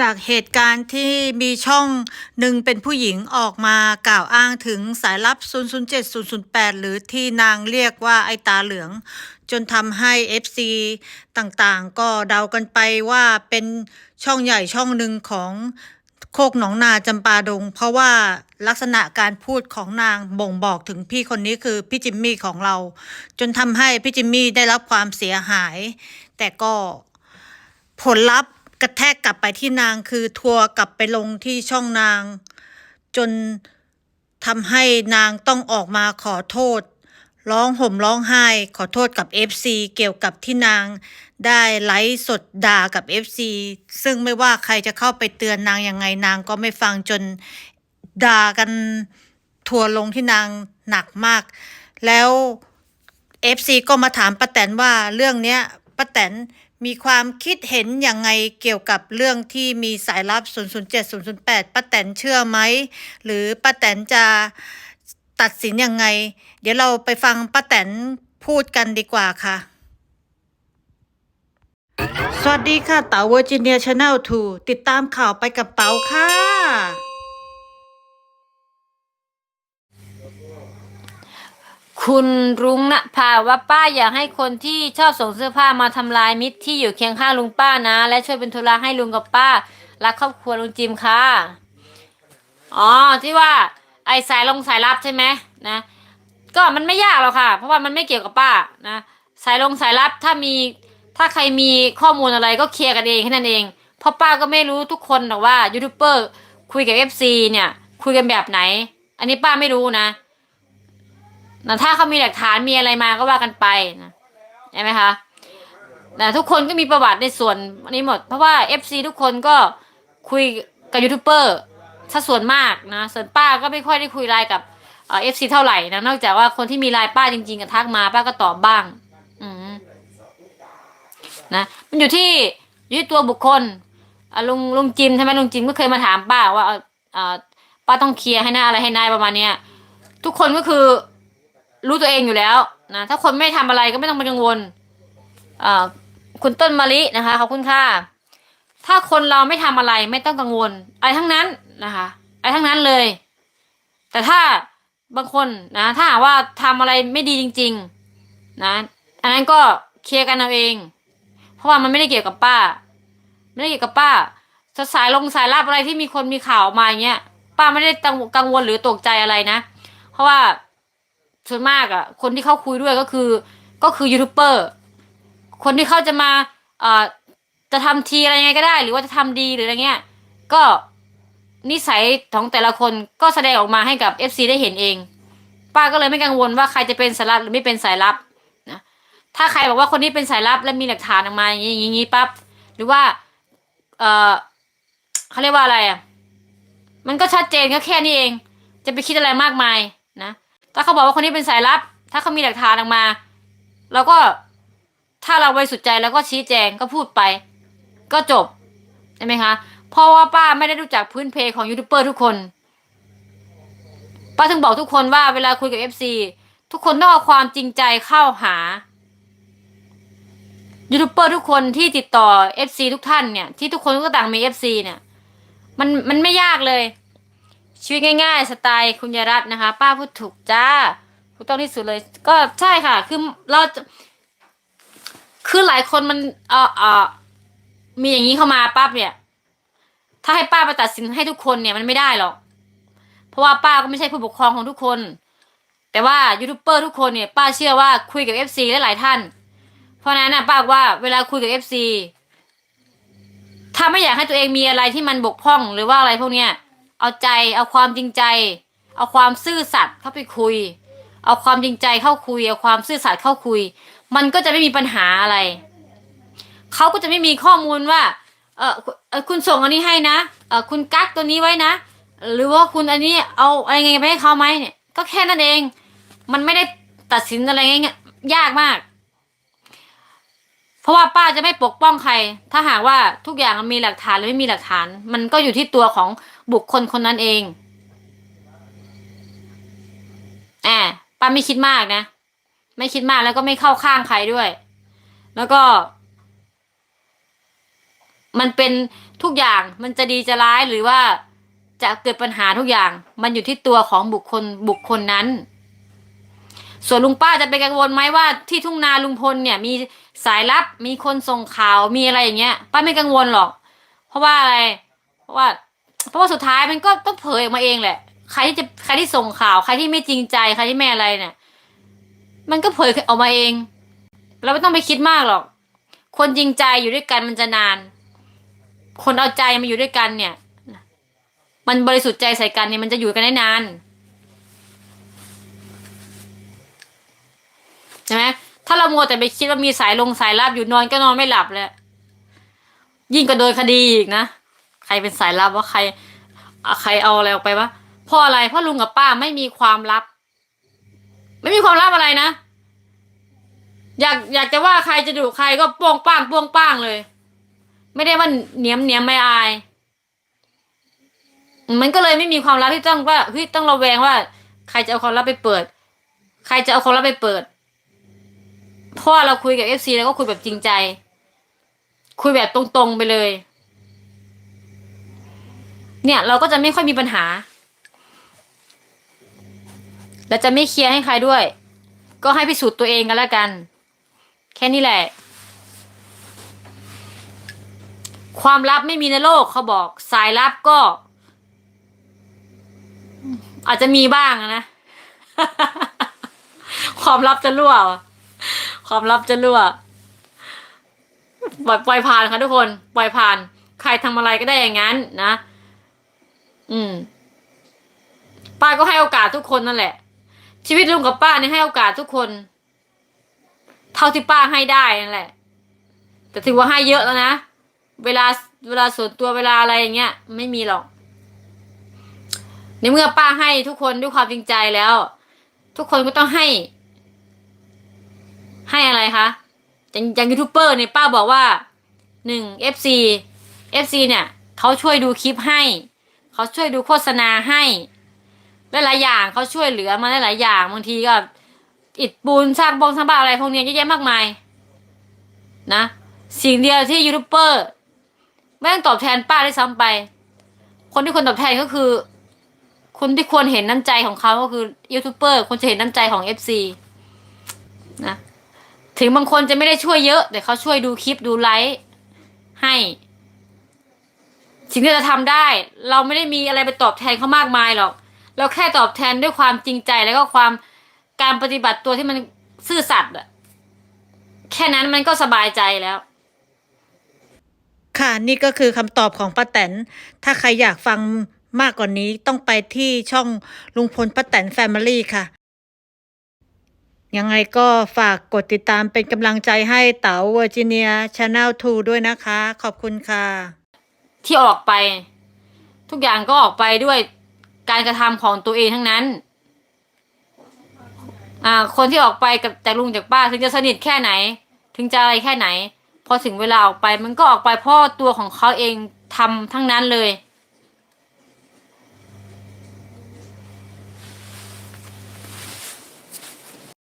จากเหตุการณ์ที่มีช่องหนึ่งเป็นผู้หญิงออกมากล่าวอ้างถึงสายลับ 007 008 หรือที่นางเรียกว่าไอตาเหลือง จนทำให้ FC ต่างๆ ก็เดากันไปว่าเป็นช่องใหญ่ช่องหนึ่งของโคกหนองนาจำปาดง เพราะว่าลักษณะการพูดของนางบ่งบอกถึงพี่คนนี้คือพี่จิมมี่ของเรา จนทำให้พี่จิมมี่ได้รับความเสียหาย แต่ก็ผลลัพธ์ กระแทกกลับไปที่นางคือทัวร์กลับไปลงที่ช่องนาง จนทำให้นางต้องออกมาขอโทษ ร้องห่มร้องไห้ ขอโทษกับ FC เกี่ยวกับที่นาง ได้ไลฟ์สดด่ากับ FC ซึ่งไม่ว่าใครจะเข้าไปเตือนนางยังไงนางก็ไม่ฟังจนด่ากันทัวลงที่นางหนักมาก แล้ว FC ก็มาถามป้าแตนว่าเรื่องเนี้ยป้าแตน มีความคิดเห็นยังไงเกี่ยวกับเรื่องที่มีสายลับ 007 008ป้าแตนเชื่อไหม หรือป้าแตนจะตัดสินยังไง เดี๋ยวเราไปฟังป้าแตนพูดกันดีกว่าค่ะ สวัสดีค่ะเต๋าเวอร์จิเนียชาแนล2ติดตามข่าวไปกับเต๋าค่ะ คุณรุ้งนะพาว่าป้าอยากให้คนที่ชอบส่งเสื้อผ้ามาทำลายมิตรที่อยู่เคียงข้างลุงป้านะ และช่วยเป็นธุระให้ลุงกับป้ารักครอบครัวลุงจิมค่ะ อ๋อที่ว่า ไอ้สายลงสายลับใช่ไหมนะ ก็มันไม่ยากหรอกค่ะ เพราะว่ามันไม่เกี่ยวกับป้านะสายลงสายลับถ้ามีถ้าใครมีข้อมูลอะไรก็เคลียร์กันเองแค่นั้นเองเพราะป้าก็ไม่รู้ทุกคนหรอกว่ายูทูบเบอร์คุยกับเอฟซีเนี่ย คุยกันแบบไหน อันนี้ป้าไม่รู้นะ นะถ้าเขามีหลักฐานมีอะไรมาก็ว่ากันไปนะใช่ไหมคะแต่ทุกคนก็มีประวัติในส่วนอันนี้หมด เพราะว่า FC ทุกคนก็คุยกับยูทูบเบอร์ถ้าส่วนมากนะส่วนป้าก็ไม่ค่อยได้คุยไลน์กับเอฟซีเท่าไหร่นะนอกจากว่าคนที่มีไลน์ป้าจริงๆก็ทักมาป้าก็ตอบบ้าง อืมนะมันอยู่ที่อยู่ที่ตัวบุคคลอะลุงลุงจิมใช่ไหมลุงจิมก็เคยมาถามป้าว่าป้าต้องเคลียร์ให้หน้าอะไรให้นายประมาณเนี้ยทุกคนก็คือ รู้ตัวเองอยู่แล้วนะถ้าคนไม่ทำอะไรก็ไม่ต้องไปกังวลอ่อคุณต้นมะลินะคะขอบคุณค่ะถ้าคนเราไม่ทำอะไรไม่ต้องกังวลอะไรทั้งนั้นนะคะอะไรทั้งนั้นเลย แต่ถ้าบางคนนะ ถ้าว่าทำอะไรไม่ดีจริง ๆ นะ อันนั้นก็เคลียร์กันเอาเอง เพราะว่ามันไม่ได้เกี่ยวกับป้า ไม่ได้เกี่ยวกับป้าสายลงสายลับอะไรที่มีคนมีข่าวมาอย่างเงี้ยป้าไม่ได้กังวลหรือตกใจอะไรนะ เพราะว่า ส่วนมากอะ คนที่เขาคุยด้วยก็คือ ก็คือยูทูบเบอร์คนที่เขาจะมาเอ่อจะทำทีอะไรยังไงก็ได้ หรือว่าจะทำดีหรืออะไรเงี้ย ก็นิสัยของแต่ละคนก็แสดงออกมาให้กับ FC ได้เห็นเอง ป้าก็เลยไม่กังวลว่าใครจะเป็นสายลับหรือไม่เป็นสายลับนะถ้าใครบอกว่าคนนี้เป็นสายลับและมีหลักฐานออกมาอย่างนี้อย่างนี้ปั๊บหรือว่า เออเขาเรียกว่าอะไรอะมันก็ชัดเจนก็แค่นี้เอง จะไปคิดอะไรมากมายนะ ถ้าเขาบอกว่าคนนี้เป็นสายลับ ถ้าเขามีหลักฐานออกมาเราก็ถ้าเราบริสุทธิ์ใจแล้วก็ชี้แจงก็พูดไป ก็จบใช่ไหมคะเพราะว่าป้าไม่ได้รู้จักพื้นเพของยูทูบเบอร์ทุกคนป้าถึงบอกทุกคนว่าเวลาคุยกับเอฟซีทุกคนต้องเอาความจริงใจเข้าหายูทูบเบอร์ทุกคนที่ติดต่อเอฟซีทุกท่านเนี่ยที่ทุกคนก็ต่างมีเอฟซีเนี่ย มันมันไม่ยากเลย ชีวิตง่ายๆ สไตล์คุณยรัตน์นะคะ ป้าพูดถูกจ้าถูกต้องที่สุดเลย ก็ใช่ค่ะ คือเราคือหลายคนมันเออเออมีอย่างนี้เข้ามาปั๊บเนี่ย ถ้าให้ป้าไปตัดสินให้ทุกคนเนี่ยมันไม่ได้หรอก เพราะว่าป้าก็ไม่ใช่ผู้ปกครองของทุกคน แต่ว่ายูทูบเบอร์ทุกคนเนี่ยป้าเชื่อว่าคุยกับเอฟซีได้หลายท่าน เพราะนั้นนะป้าว่าเวลาคุยกับเอฟซีถ้าไม่อยากให้ตัวเองมีอะไรที่มันบกพร่องหรือว่าอะไรพวกเนี้ย เอาใจ เอาความจริงใจ เอาความซื่อสัตย์เข้าไปคุย เอาความจริงใจเข้าคุย เอาความซื่อสัตย์เข้าคุย มันก็จะไม่มีปัญหาอะไร เขาก็จะไม่มีข้อมูลว่า เออเออคุณส่งอันนี้ให้นะ เออคุณกักตัวนี้ไว้นะ หรือว่าคุณอันนี้เอาอะไรไงไปให้เขาไหมเนี่ย ก็แค่นั้นเอง มันไม่ได้ตัดสินอะไรง่ายยากมาก ราะว่าป้าจะไม่ปกป้องใคร ถ้าหากว่าทุกอย่างมันมีหลักฐานหรือไม่มีหลักฐาน มันก็อยู่ที่ตัวของบุคคลคนนั้นเองแอบป้าไม่คิดมากนะ ไม่คิดมากแล้วก็ไม่เข้าข้างใครด้วย แล้วก็ มันเป็นทุกอย่างมันจะดีจะร้ายหรือว่าจะเกิดปัญหาทุกอย่าง มันอยู่ที่ตัวของบุคคลบุคคลนั้น ส่วนลุงป้าจะไปกังวลไหมว่าที่ทุ่งนาลุงพลเนี่ย มีสายลับมีคนส่งข่าวมีอะไรอย่างเงี้ย ป้าไม่กังวลหรอก เพราะว่าอะไร เพราะว่า เพราะว่าสุดท้ายมันก็ต้องเผยออกมาเองแหละ ใครที่จะใครที่ส่งข่าวใครที่ไม่จริงใจใครที่ไม่อะไรเนี่ย มันก็เผยออกมาเอง เราไม่ต้องไปคิดมากหรอก คนจริงใจอยู่ด้วยกันมันจะนาน คนเอาใจมาอยู่ด้วยกันเนี่ย มันบริสุทธิ์ใจใส่กันเนี่ยมันจะอยู่กันได้นานใช่ไหม ถ้าเรามัวแต่ไปคิดว่ามีสายลงสายลับอยู่นอนก็นอนไม่หลับเลยยิ่งกว่าโดนคดีอีกนะใครเป็นสายลับว่าใครใครเอาอะไรออกไปวะเพราะอะไรเพราะลุงกับป้าไม่มีความลับ ไม่มีความลับอะไรนะอยากอยากจะว่าใครจะดุใครก็ป้งป้างป้งป้างเลย ไม่ได้ว่าเนียมเนียมไม่อาย มันก็เลยไม่มีความลับที่ต้องว่าเฮ้ยต้องระแวงว่า ใครจะเอาความลับไปเปิด ใครจะเอาความลับไปเปิด เพราะว่าเราคุยกับเอฟซีแล้วก็คุยแบบจริงใจ คุยแบบตรงๆไปเลย เนี่ย เราก็จะไม่ค่อยมีปัญหา และจะไม่เคลียร์ให้ใครด้วย ก็ให้พิสูจน์ตัวเองกันแล้วกัน แค่นี้แหละ ความลับไม่มีในโลกเขาบอก สายลับก็ อาจจะมีบ้างนะความลับจะรั่ว ความลับจะรั่วปล่อยปล่อยผ่านค่ะทุกคน ปล่อยผ่าน ใครทำอะไรก็ได้อย่างนั้นนะ อืม ป้าก็ให้โอกาสทุกคนนั่นแหละ ชีวิตลุงกับป้าเนี่ยให้โอกาสทุกคน เท่าที่ป้าให้ได้นั่นแหละ แต่ถือว่าให้เยอะแล้วนะ เวลาเวลาส่วนตัวเวลาอะไรอย่างเงี้ย ไม่มีหรอกในเมื่อป้าให้ทุกคนด้วยความจริงใจแล้ว ทุกคนก็ต้องให้ ให้อะไรคะอย่างอย่างยูทูบเบอร์เนี่ยป้าบอกว่าหนึ่ง FC FC เนี่ยเขาช่วยดูคลิปให้เขาช่วยดูโฆษณาให้หลายๆอย่างเขาช่วยเหลือมาหลายๆอย่างบางทีก็อิดปูนสร้างบองสร้างบ้านอะไรพวกนี้เยอะแยะมากมาย นะ สิ่งเดียวที่ยูทูบเบอร์ไม่ต้องตอบแทนป้าได้ซ้ำไป คนที่ควรตอบแทนก็คือ คนที่ควรเห็นน้ำใจของเขาก็คือยูทูบเบอร์ควรจะเห็นน้ำใจของเอฟซีนะ ถึงบางคนจะไม่ได้ช่วยเยอะ แต่เขาช่วยดูคลิปดูไลฟ์ให้ สิ่งที่เราทำได้ เราไม่ได้มีอะไรไปตอบแทนเขามากมายหรอก เราแค่ตอบแทนด้วยความจริงใจแล้วก็ความการปฏิบัติตัวที่มันซื่อสัตย์อะแค่นั้นมันก็สบายใจแล้ว ค่ะนี่ก็คือคำตอบของป้าแตน ถ้าใครอยากฟังมากกว่านี้ต้องไปที่ช่องลุงพลป้าแตนแฟมิลี่ค่ะ ยังไงก็ฝากกดติดตามเป็นกำลังใจให้เต๋าเวอร์จิเนียชาแนล2ด้วยนะคะ ขอบคุณค่ะ ที่ออกไป ทุกอย่างก็ออกไปด้วยการกระทำของตัวเองทั้งนั้น อ่า คนที่ออกไปกับจากลุงจากป้าถึงจะสนิทแค่ไหน ถึงจะอะไรแค่ไหน พอถึงเวลาออกไปมันก็ออกไปเพราะตัวของเขาเองทำทั้งนั้นเลย